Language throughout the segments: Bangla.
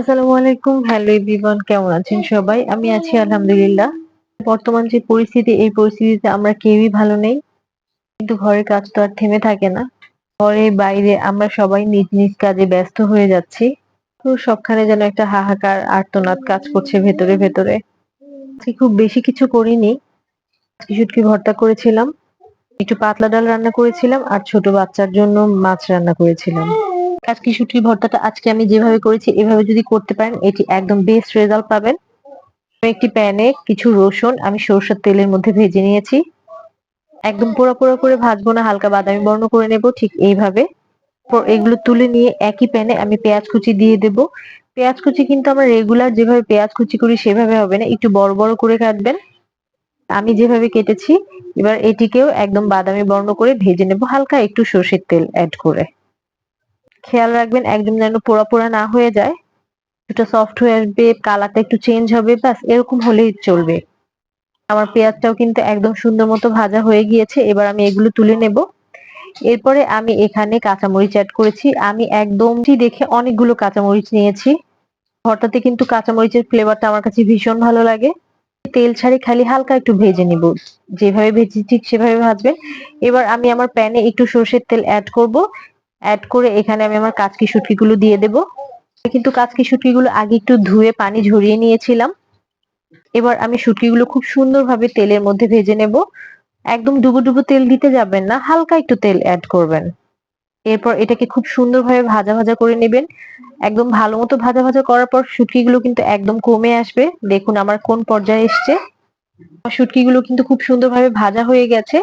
আসসালামু আলাইকুম। হ্যালো এভরিওয়ান, কেমন আছেন সবাই? আমি আছি আলহামদুলিল্লাহ। বর্তমান যে পরিস্থিতি, এই পরিস্থিতিতে আমরা কেউই ভালো নেই। কিন্তু ঘরের কাজ তো আর থেমে থাকে না। ঘরে বাইরে আমরা সবাই নিজ নিজ কাজে ব্যস্ত হয়ে যাচ্ছি। তো সবখানে যেন একটা হাহাকার, আর্তনাদ কাজ করছে ভেতরে ভেতরে। খুব বেশি কিছু করিনি। আজকে শুটকি ভর্তা করেছিলাম, একটু পাতলা ডাল রান্না করেছিলাম আর ছোট বাচ্চার জন্য মাছ রান্না করেছিলাম। আজকে শুটকি ভর্তাটা আজকে আমি যেভাবে করেছি, এভাবে যদি করতে পারেন, এটি একদম বেস্ট রেজাল্ট পাবেন। একটি প্যানে কিছু রসুন, আমি সরষের তেলের মধ্যে ভেজে নিয়েছি। একদম পোড়া পোড়া করে ভাজবো না, হালকা বাদামি বর্ণ করে নেব, ঠিক এইভাবে। এগুলো তুলে নিয়ে একই প্যানে আমি পেঁয়াজ কুচি দিয়ে দেব। পেঁয়াজ কুচি কিন্তু আমরা রেগুলার যেভাবে পেঁয়াজ কুচি করি সেভাবে হবে না, একটু বড় বড় করে কাটবেন। আমি যেভাবে কেটেছি, এবার এটিকেও একদম বাদামি বর্ণ করে ভেজে নেব, হালকা একটু সর্ষের তেল অ্যাড করে। খেয়াল রাখবেন, একদম যেন পোড়া পোড়া না হয়ে যায়। একটু সফট হয়ে আসবে কালারটা একটু চেঞ্জ হবে, ব্যাস, এরকম হলেই চলবে। আমার পেঁয়াজটাও কিন্তু একদম সুন্দর মতো ভাজা হয়ে গিয়েছে, এবার আমি এগুলো তুলে নেব। এরপরে আমি এখানে কাঁচামরিচ অ্যাড করেছি। আমি একদম দেখে অনেকগুলো কাঁচামরিচ নিয়েছি। ভর্তাতে কিন্তু কাঁচামরিচের ফ্লেভারটা আমার কাছে ভীষণ ভালো লাগে। তেল ছাড়ি খালি হালকা একটু ভেজে নিব। যেভাবে ভেজেছি ঠিক সেভাবে ভাজবেন। এবার আমি আমার প্যানে একটু সর্ষের তেল অ্যাড করব। অ্যাড করে এখানে আমি আমার কাচকি শুটকিগুলো দিয়ে দেব। কিন্তু কাচকি শুটকিগুলো আগে একটু ধুয়ে পানি ঝরিয়ে নিয়েছিলাম। এবার আমি শুটকিগুলো খুব সুন্দরভাবে তেলের মধ্যে ভেজে নেব। একদম ডুবো ডুবো তেল দিতে যাবেন না, হালকা একটু তেল অ্যাড করবেন। এরপর এটাকে খুব সুন্দরভাবে ভাজা ভাজা করে নেবেন। একদম ভালো মতো ভাজা ভাজা করার পর শুটকিগুলো কিন্তু একদম কমে আসবে। দেখুন আমার কোন পর্যায়ে এসছে। শুটকিগুলো কিন্তু খুব সুন্দরভাবে ভাজা হয়ে গেছে।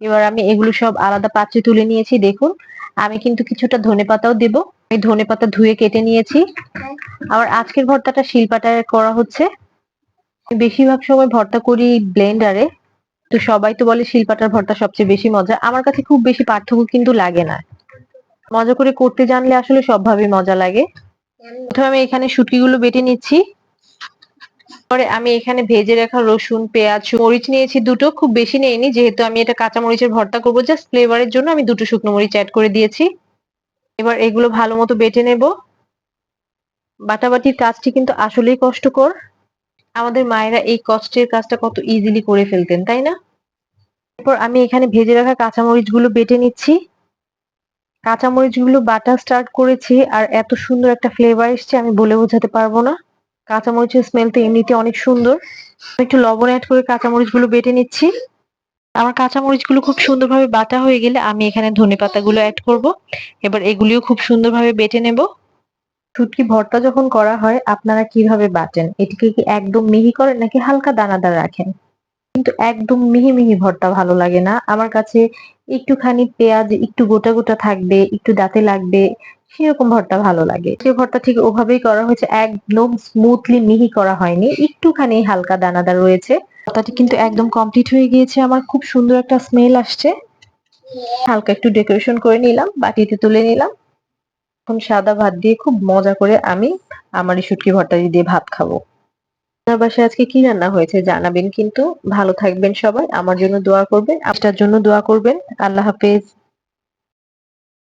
এবার আমি এগুলো সব আলাদা পাত্রে তুলে নিয়েছি, দেখুন। আমি কিন্তু কিছুটা ধনে পাতাও দেবো। আমি ধনে পাতা ধুয়ে কেটে নিয়েছি। আবার আজকের ভর্তাটা শিলপাটায় করা হচ্ছে। বেশিরভাগ সময় ভর্তা করি ব্লেন্ডারে। তো সবাই তো বলে শিলপাটার ভর্তা সবচেয়ে বেশি মজা। আমার কাছে খুব বেশি পার্থক্য কিন্তু লাগে না। মজা করে করতে জানলে আসলে সবভাবে মজা লাগে। প্রথমে আমি এখানে শুটকিগুলো বেটে নিচ্ছি। পরে আমি এখানে ভেজে রাখা রসুন, পেঁয়াজ, মরিচ নিয়েছি দুটো। খুব বেশি নেইনি, যেহেতু আমি এটা কাঁচা মরিচের ভর্তা করব জাস্ট ফ্লেভারের জন্য আমি দুটো শুকনো মরিচ অ্যাড করে দিয়েছি। এবার এগুলো ভালো মতো বেটে নেব। বাটাবাটির কাজটি কিন্তু আসলেই কষ্টকর। আমাদের মায়েরা এই কষ্টের কাজটা কত ইজিলি করে ফেলতেন, তাই না? এরপর আমি এখানে ভেজে রাখা কাঁচামরিচগুলো বেটে নিচ্ছি। কাঁচামরিচগুলো বাটা স্টার্ট করেছি, আর এত সুন্দর একটা ফ্লেভার এসছে, আমি বলে বোঝাতে পারব না। কাঁচামরিচের স্মেল তো এমনিতে অনেক সুন্দর। একটু লবণ অ্যাড করে কাঁচামরিচগুলো বেটে নিচ্ছি। আমার কাঁচামরিচগুলো খুব সুন্দরভাবে বাটা হয়ে গেলে আমি এখানে ধনে পাতাগুলো অ্যাড করব। এবার এগুলিও খুব সুন্দরভাবে বেটে নেব। শুটকি ভর্তা যখন করা হয়, আপনারা কীভাবে বাটেন? এটিকে কি একদম মিহি করেন নাকি হালকা দানাদার রাখেন? কিন্তু একদম মিহি মিহি ভর্তা ভালো লাগে না। আমার কাছে একটুখানি পেঁয়াজ, একটু গোটা গোটা থাকবে, একটু দাঁতে লাগবে। সেরকম ভর্তা ভালো লাগে। সে ভর্তা ঠিক ওভাবেই করা হয়েছে, একদম স্মুথলি মিহি করা হয়নি। একটুখানি হালকা দানাদার রয়েছে। ভর্তাটি কিন্তু একদম কমপ্লিট হয়ে গিয়েছে। আমার খুব সুন্দর একটা স্মেল আসছে। হালকা একটু ডেকোরেশন করে নিলাম, বাটিতে তুলে নিলাম। এখন সাদা ভাত দিয়ে খুব মজা করে আমি আমার এই শুটকি ভর্তা দিয়ে ভাত খাব। আপনার বাসায় আজকে কি রান্না হয়েছে জানাবেন কিন্তু। ভালো থাকবেন সবাই। আমার জন্য দোয়া করবেন, আপনার জন্য দোয়া করবেন। আল্লাহ হাফেজ।